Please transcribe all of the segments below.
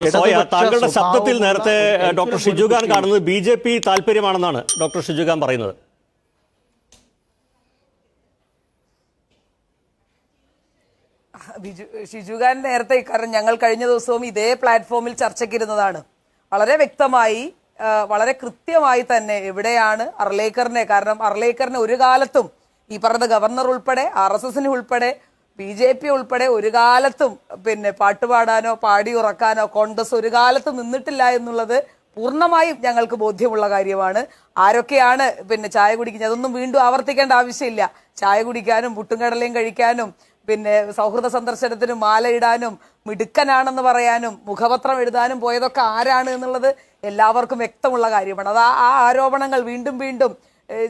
Soya താങ്കളുടെ ശബ്ദത്തിൽ നേരത്തെ ഡോക്ടർ ഷിജുഖാൻ. കാണുന്നത്. ബി ജെ പി താല്പര്യമാണെന്നാണ് ഡോക്ടർ ഷിജുഖാൻ പറയുന്നത്. ഷിജുഖാൻ നേരത്തെ കാരണം ഞങ്ങൾ കഴിഞ്ഞ ദിവസവും ഇതേ പ്ലാറ്റ്ഫോമിൽ ചർച്ചയ്ക്കിരുന്നതാണ്. വളരെ വ്യക്തമായി വളരെ കൃത്യമായി തന്നെ എവിടെയാണ് അർലേക്കറിനെ കാരണം അർലേക്കറിനെ ഒരു കാലത്തും ഈ പറഞ്ഞ ഗവർണർ ഉൾപ്പെടെ ആർ എസ് എസിന് ഉൾപ്പെടെ ബി ജെ പി ഉൾപ്പെടെ ഒരു കാലത്തും പിന്നെ പാട്ടുപാടാനോ പാടി ഉറക്കാനോ കോൺഗ്രസ് ഒരു കാലത്തും നിന്നിട്ടില്ല എന്നുള്ളത് പൂർണമായും ഞങ്ങൾക്ക് ബോധ്യമുള്ള കാര്യമാണ്. ആരൊക്കെയാണ് പിന്നെ ചായ കുടിക്കുന്നത്? അതൊന്നും വീണ്ടും ആവർത്തിക്കേണ്ട ആവശ്യമില്ല. ചായ കുടിക്കാനും പുട്ടും കടലയും കഴിക്കാനും പിന്നെ സൗഹൃദ സന്ദർശനത്തിനും മാലയിടാനും മിടുക്കനാണെന്ന് പറയാനും മുഖപത്രം എഴുതാനും പോയതൊക്കെ ആരാണ് എന്നുള്ളത് എല്ലാവർക്കും വ്യക്തമുള്ള കാര്യമാണ്. അത് ആ- ആരോപണങ്ങൾ വീണ്ടും വീണ്ടും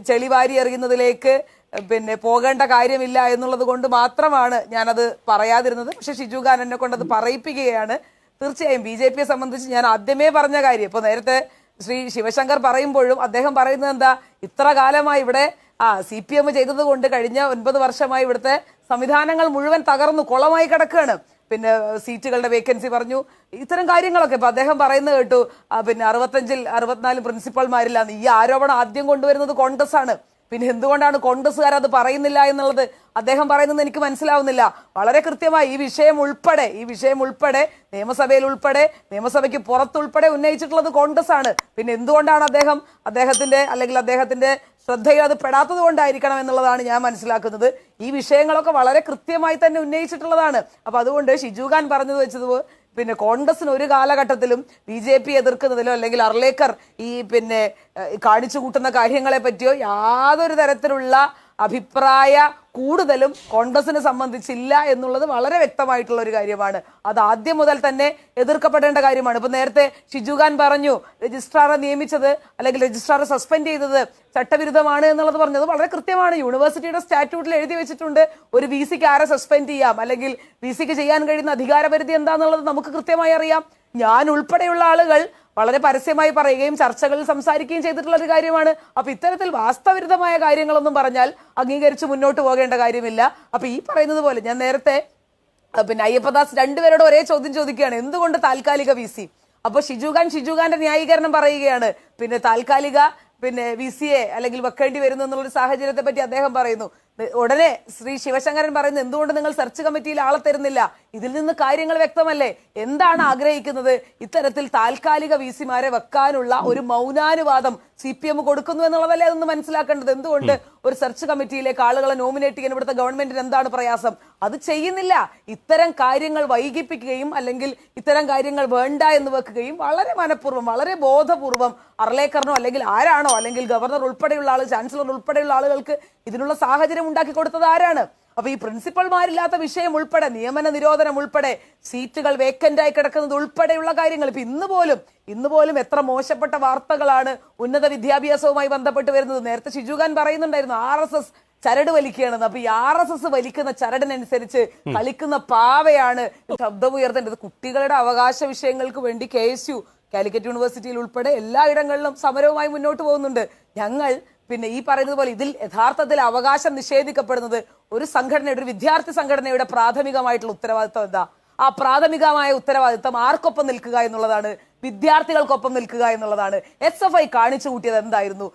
ചെളിവാരി എറിയുന്നതിലേക്ക് പിന്നെ പോകേണ്ട കാര്യമില്ല എന്നുള്ളത് കൊണ്ട് മാത്രമാണ് ഞാനത് പറയാതിരുന്നത്. പക്ഷെ ഷിജു ഖാൻ എന്നെ കൊണ്ട് അത് പറയിപ്പിക്കുകയാണ്. തീർച്ചയായും ബി ജെ പിയെ സംബന്ധിച്ച് ഞാൻ ആദ്യമേ പറഞ്ഞ കാര്യം. ഇപ്പൊ നേരത്തെ ശ്രീ ശിവശങ്കർ പറയുമ്പോഴും അദ്ദേഹം പറയുന്നത് എന്താ? ഇത്ര കാലമായി ഇവിടെ ആ സി പി എം ചെയ്തത് കൊണ്ട് കഴിഞ്ഞ ഒൻപത് വർഷമായി ഇവിടുത്തെ സംവിധാനങ്ങൾ മുഴുവൻ തകർന്നു കുളമായി കിടക്കുകയാണ്. പിന്നെ സീറ്റുകളുടെ വേക്കൻസി പറഞ്ഞു. ഇത്തരം കാര്യങ്ങളൊക്കെ ഇപ്പൊ അദ്ദേഹം പറയുന്നത് കേട്ടു. പിന്നെ അറുപത്തഞ്ചിൽ അറുപത്തിനാല് പ്രിൻസിപ്പൽമാരില്ലാന്ന് ഈ ആരോപണം ആദ്യം കൊണ്ടുവരുന്നത് കോൺഗ്രസ് ആണ് പിന്നെ എന്തുകൊണ്ടാണ് കോൺഗ്രസ്സുകാർ അത് പറയുന്നില്ല എന്നുള്ളത് അദ്ദേഹം പറയുന്നത് എനിക്ക് മനസ്സിലാവുന്നില്ല. വളരെ കൃത്യമായി ഈ വിഷയം ഉൾപ്പെടെ ഈ വിഷയം ഉൾപ്പെടെ നിയമസഭയിൽ ഉൾപ്പെടെ നിയമസഭയ്ക്ക് പുറത്തുൾപ്പെടെ ഉന്നയിച്ചിട്ടുള്ളത് കോൺഗ്രസ് ആണ് പിന്നെ എന്തുകൊണ്ടാണ് അദ്ദേഹം അദ്ദേഹത്തിന്റെ അല്ലെങ്കിൽ അദ്ദേഹത്തിന്റെ ശ്രദ്ധയിൽ അത് പെടാത്തത് കൊണ്ടായിരിക്കണം എന്നുള്ളതാണ് ഞാൻ മനസ്സിലാക്കുന്നത്. ഈ വിഷയങ്ങളൊക്കെ വളരെ കൃത്യമായി തന്നെ ഉന്നയിച്ചിട്ടുള്ളതാണ്. അപ്പൊ അതുകൊണ്ട് ഷിജു ഖാൻ പറഞ്ഞത് വെച്ചത് പിന്നെ കോൺഗ്രസിന് ഒരു കാലഘട്ടത്തിലും ബി ജെ പി എതിർക്കുന്നതിലോ അല്ലെങ്കിൽ അർലേക്കർ ഈ പിന്നെ കാണിച്ചു കൂട്ടുന്ന കാര്യങ്ങളെ പറ്റിയോ യാതൊരു തരത്തിലുള്ള അഭിപ്രായ കൂടുതലും കോൺഗ്രസിനെ സംബന്ധിച്ചില്ല എന്നുള്ളത് വളരെ വ്യക്തമായിട്ടുള്ള ഒരു കാര്യമാണ്. അത് ആദ്യം മുതൽ തന്നെ എതിർക്കപ്പെടേണ്ട കാര്യമാണ്. ഇപ്പൊ നേരത്തെ ഷിജുഖാൻ പറഞ്ഞു രജിസ്ട്രാറെ നിയമിച്ചത് അല്ലെങ്കിൽ രജിസ്ട്രാറെ സസ്പെൻഡ് ചെയ്തത് ചട്ടവിരുദ്ധമാണ് എന്നുള്ളത് പറഞ്ഞത് വളരെ കൃത്യമാണ്. യൂണിവേഴ്സിറ്റിയുടെ സ്റ്റാറ്റ്യൂട്ടിൽ എഴുതി വെച്ചിട്ടുണ്ട് ഒരു വി സിക്ക് ആരെ സസ്പെൻഡ് ചെയ്യാം അല്ലെങ്കിൽ വി സിക്ക് ചെയ്യാൻ കഴിയുന്ന അധികാരപരിധി എന്താണെന്നുള്ളത് നമുക്ക് കൃത്യമായി അറിയാം. ഞാൻ ഉൾപ്പെടെയുള്ള ആളുകൾ വളരെ പരസ്യമായി പറയുകയും ചർച്ചകളിൽ സംസാരിക്കുകയും ചെയ്തിട്ടുള്ള ഒരു കാര്യമാണ്. അപ്പൊ ഇത്തരത്തിൽ വാസ്തവരുദ്ധമായ കാര്യങ്ങളൊന്നും പറഞ്ഞാൽ അംഗീകരിച്ച് മുന്നോട്ട് പോകേണ്ട കാര്യമില്ല. അപ്പൊ ഈ പറയുന്നത് പോലെ ഞാൻ നേരത്തെ പിന്നെ അയ്യപ്പദാസ് രണ്ടുപേരോട് ഒരേ ചോദ്യം ചോദിക്കുകയാണ്. എന്തുകൊണ്ട് താൽക്കാലിക വി സി? അപ്പൊ ഷിജുഖാൻ ഷിജുഖാന്റെ ന്യായീകരണം പറയുകയാണ്. പിന്നെ താൽക്കാലിക പിന്നെ വി സിയെ അല്ലെങ്കിൽ വെക്കേണ്ടി വരുന്നു എന്നുള്ളൊരു സാഹചര്യത്തെ പറ്റി അദ്ദേഹം പറയുന്നു. ഉടനെ ശ്രീ ശിവശങ്കരൻ പറയുന്നത് എന്തുകൊണ്ട് നിങ്ങൾ സെർച്ച് കമ്മിറ്റിയിൽ ആളെ തരുന്നില്ല? ഇതിൽ നിന്ന് കാര്യങ്ങൾ വ്യക്തമല്ലേ? എന്താണ് ആഗ്രഹിക്കുന്നത്? ഇത്തരത്തിൽ താൽക്കാലിക വി സിമാരെ വെക്കാനുള്ള ഒരു മൗനാനുവാദം സി പി എം കൊടുക്കുന്നു എന്നുള്ളതല്ലേ അതൊന്ന് മനസ്സിലാക്കേണ്ടത്? എന്തുകൊണ്ട് ഒരു സെർച്ച് കമ്മിറ്റിയിലേക്ക് ആളുകളെ നോമിനേറ്റ് ചെയ്യാൻ ഇവിടുത്തെ ഗവൺമെന്റിന് എന്താണ് പ്രയാസം? അത് ചെയ്യുന്നില്ല. ഇത്തരം കാര്യങ്ങൾ വൈകിപ്പിക്കുകയും അല്ലെങ്കിൽ ഇത്തരം കാര്യങ്ങൾ വേണ്ട എന്ന് വെക്കുകയും വളരെ മനഃപൂർവം വളരെ ബോധപൂർവം അർലേക്കറിനോ അല്ലെങ്കിൽ ആരാണോ അല്ലെങ്കിൽ ഗവർണർ ഉൾപ്പെടെയുള്ള ആൾ ചാൻസലർ ഉൾപ്പെടെയുള്ള ആളുകൾക്ക് ഇതിനുള്ള സാഹചര്യം ഉണ്ടാക്കി കൊടുത്തത് ആരാണ്? അപ്പൊ ഈ പ്രിൻസിപ്പൽമാരില്ലാത്ത വിഷയം ഉൾപ്പെടെ നിയമന നിരോധനം ഉൾപ്പെടെ സീറ്റുകൾ വേക്കന്റ് ആയി കിടക്കുന്നത് ഉൾപ്പെടെയുള്ള കാര്യങ്ങൾ. ഇപ്പൊ ഇന്ന് പോലും ഇന്ന് പോലും എത്ര മോശപ്പെട്ട വാർത്തകളാണ് ഉന്നത വിദ്യാഭ്യാസവുമായി ബന്ധപ്പെട്ട് വരുന്നത്. നേരത്തെ ഷിജുഖാൻ പറയുന്നുണ്ടായിരുന്നു ആർ എസ് എസ് ചരട് വലിക്കുകയാണെന്ന്. അപ്പൊ ഈ ആർ എസ് എസ് വലിക്കുന്ന ചരടിനനുസരിച്ച് കളിക്കുന്ന പാവയാണ്. ശബ്ദമുയർത്തേണ്ടത് കുട്ടികളുടെ അവകാശ വിഷയങ്ങൾക്ക് വേണ്ടി കെ എസ് യു കാലിക്കറ്റ് യൂണിവേഴ്സിറ്റിയിൽ ഉൾപ്പെടെ എല്ലായിടങ്ങളിലും സമരവുമായി മുന്നോട്ട് പോകുന്നുണ്ട്. ഞങ്ങൾ പിന്നെ ഈ പറയുന്നത് പോലെ ഇതിൽ യഥാർത്ഥത്തിൽ അവകാശം നിഷേധിക്കപ്പെടുന്നത് ഒരു സംഘടനയുടെ ഒരു വിദ്യാർത്ഥി സംഘടനയുടെ പ്രാഥമികമായിട്ടുള്ള ഉത്തരവാദിത്വം എന്താ? ആ പ്രാഥമികമായ ഉത്തരവാദിത്വം ആർക്കൊപ്പം നിൽക്കുക എന്നുള്ളതാണ് വിദ്യാർത്ഥികൾക്കൊപ്പം നിൽക്കുക എന്നുള്ളതാണ്. എസ് എഫ് ഐ കാണിച്ചു കൂട്ടിയത് എന്തായിരുന്നു?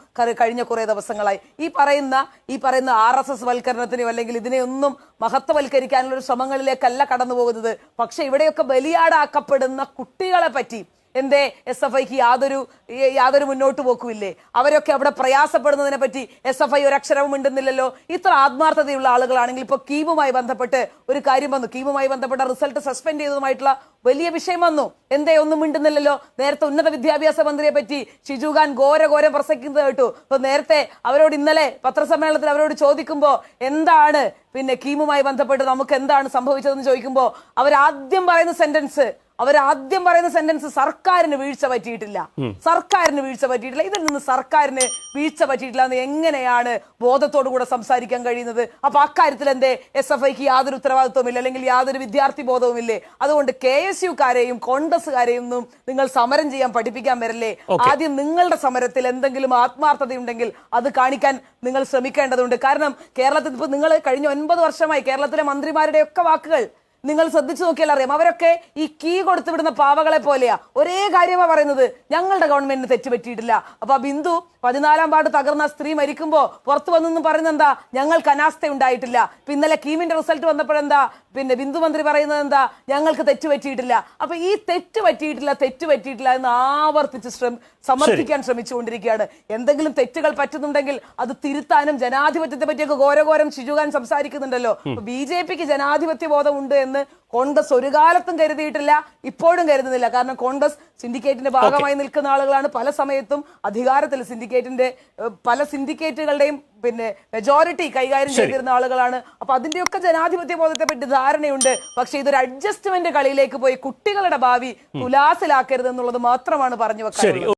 കഴിഞ്ഞ കുറെ ദിവസങ്ങളായി. ഈ പറയുന്ന ഈ പറയുന്ന ആർ എസ് എസ് വൽക്കരണത്തിനെയോ അല്ലെങ്കിൽ ഇതിനെയൊന്നും മഹത്വവൽക്കരിക്കാനുള്ള ശ്രമങ്ങളിലേക്കല്ല കടന്നു പോകുന്നത് പക്ഷെ ഇവിടെയൊക്കെ ബലിയാടാക്കപ്പെടുന്ന കുട്ടികളെ പറ്റി എന്തേ എസ് എഫ് ഐക്ക് യാതൊരു യാതൊരു മുന്നോട്ട് പോക്കുമില്ലേ? അവരൊക്കെ അവിടെ പ്രയാസപ്പെടുന്നതിനെ പറ്റി എസ് എഫ് ഐ ഒരു അക്ഷരവും മിണ്ടുന്നില്ലല്ലോ. ഇത്ര ആത്മാർത്ഥതയുള്ള ആളുകളാണെങ്കിൽ ഇപ്പൊ കീമുമായി ബന്ധപ്പെട്ട് ഒരു കാര്യം വന്നു. കീമുമായി ബന്ധപ്പെട്ട റിസൾട്ട് സസ്പെൻഡ് ചെയ്തതുമായിട്ടുള്ള വലിയ വിഷയം വന്നു. എന്തേ ഒന്നും മിണ്ടുന്നില്ലല്ലോ. നേരത്തെ ഉന്നത വിദ്യാഭ്യാസ മന്ത്രിയെ പറ്റി ഷിജു ഖാൻ ഘോര ഘോരം പ്രസംഗിക്കുന്നത് കേട്ടു. അപ്പൊ നേരത്തെ അവരോട് ഇന്നലെ പത്രസമ്മേളനത്തിൽ അവരോട് ചോദിക്കുമ്പോൾ എന്താണ്? പിന്നെ കീമുമായി ബന്ധപ്പെട്ട് നമുക്ക് എന്താണ് സംഭവിച്ചതെന്ന് ചോദിക്കുമ്പോൾ അവരാദ്യം പറയുന്ന സെന്റൻസ് അവരാദ്യം പറയുന്ന സെന്റൻസ് സർക്കാരിന് വീഴ്ച പറ്റിയിട്ടില്ല. സർക്കാരിന് വീഴ്ച പറ്റിയിട്ടില്ല. ഇതിൽ നിന്ന് സർക്കാരിന് വീഴ്ച പറ്റിയിട്ടില്ല എന്ന് എങ്ങനെയാണ് ബോധത്തോടു കൂടെ സംസാരിക്കാൻ കഴിയുന്നത്? അപ്പൊ അക്കാര്യത്തിൽ എന്തേ? എസ് എഫ് ഐക്ക് യാതൊരു ഉത്തരവാദിത്വമില്ല അല്ലെങ്കിൽ യാതൊരു വിദ്യാർത്ഥി ബോധവുമില്ലേ? അതുകൊണ്ട് കെ എസ് യുക്കാരെയും കോൺഗ്രസ്സുകാരെയും ഒന്നും നിങ്ങൾ സമരം ചെയ്യാൻ പഠിപ്പിക്കാൻ വരല്ലേ? ആദ്യം നിങ്ങളുടെ സമരത്തിൽ എന്തെങ്കിലും ആത്മാർത്ഥതയുണ്ടെങ്കിൽ അത് കാണിക്കാൻ നിങ്ങൾ ശ്രമിക്കേണ്ടതുണ്ട്. കാരണം കേരളത്തിൽ ഇപ്പൊ നിങ്ങൾ കഴിഞ്ഞ ഒൻപത് വർഷമായി കേരളത്തിലെ മന്ത്രിമാരുടെ ഒക്കെ വാക്കുകൾ നിങ്ങൾ ശ്രദ്ധിച്ചു നോക്കിയാൽ അറിയാം. അവരൊക്കെ ഈ കീ കൊടുത്തു വിടുന്ന പാവകളെ പോലെയാ. ഒരേ കാര്യമാണ് പറയുന്നത്. ഞങ്ങളുടെ ഗവൺമെന്റിന് തെറ്റുപറ്റിയിട്ടില്ല അപ്പൊ ബിന്ദു പതിനാലാം പാട് തകർന്ന സ്ത്രീ മരിക്കുമ്പോ പുറത്തു വന്നെന്ന് പറയുന്നത് എന്താ ഞങ്ങൾക്ക് അനാസ്ഥ ഉണ്ടായിട്ടില്ല. പിന്നലെ ഇന്നലെ കീമിന്റെ റിസൾട്ട് വന്നപ്പോഴെന്താ? പിന്നെ ബിന്ദു മന്ത്രി പറയുന്നത് എന്താ? ഞങ്ങൾക്ക് തെറ്റ് പറ്റിയിട്ടില്ല. അപ്പൊ ഈ തെറ്റ് പറ്റിയിട്ടില്ല തെറ്റ് പറ്റിയിട്ടില്ല എന്ന് ആവർത്തിച്ച് ശ്രമ സമർത്ഥിക്കാൻ ശ്രമിച്ചുകൊണ്ടിരിക്കുകയാണ്. എന്തെങ്കിലും തെറ്റുകൾ പറ്റുന്നുണ്ടെങ്കിൽ അത് തിരുത്താനും ജനാധിപത്യത്തെ പറ്റിയൊക്കെ ഘോരഘോരം ശിജുകാൻ സംസാരിക്കുന്നുണ്ടല്ലോ. ബി ജെ പിക്ക് ജനാധിപത്യ ബോധമുണ്ട് എന്ന് കോൺഗ്രസ് ഒരു കാലത്തും കരുതിയിട്ടില്ല ഇപ്പോഴും കരുതുന്നില്ല. കാരണം കോൺഗ്രസ് സിൻഡിക്കേറ്റിന്റെ ഭാഗമായി നിൽക്കുന്ന ആളുകളാണ് പല സമയത്തും അധികാരത്തിൽ സിൻഡിക്കേറ്റിന്റെ പല സിൻഡിക്കേറ്റുകളുടെയും പിന്നെ മെജോറിറ്റി കൈകാര്യം ചെയ്തിരുന്ന ആളുകളാണ്. അപ്പൊ അതിന്റെയൊക്കെ ജനാധിപത്യ ബോധത്തെ പറ്റി ധാരണയുണ്ട്. പക്ഷേ ഇതൊരു അഡ്ജസ്റ്റ്മെന്റ് കളിയിലേക്ക് പോയി കുട്ടികളുടെ ഭാവി തുലാസിലാക്കരുത് എന്നുള്ളത് മാത്രമാണ് പറഞ്ഞു വെക്കാനുള്ളത്. ശരി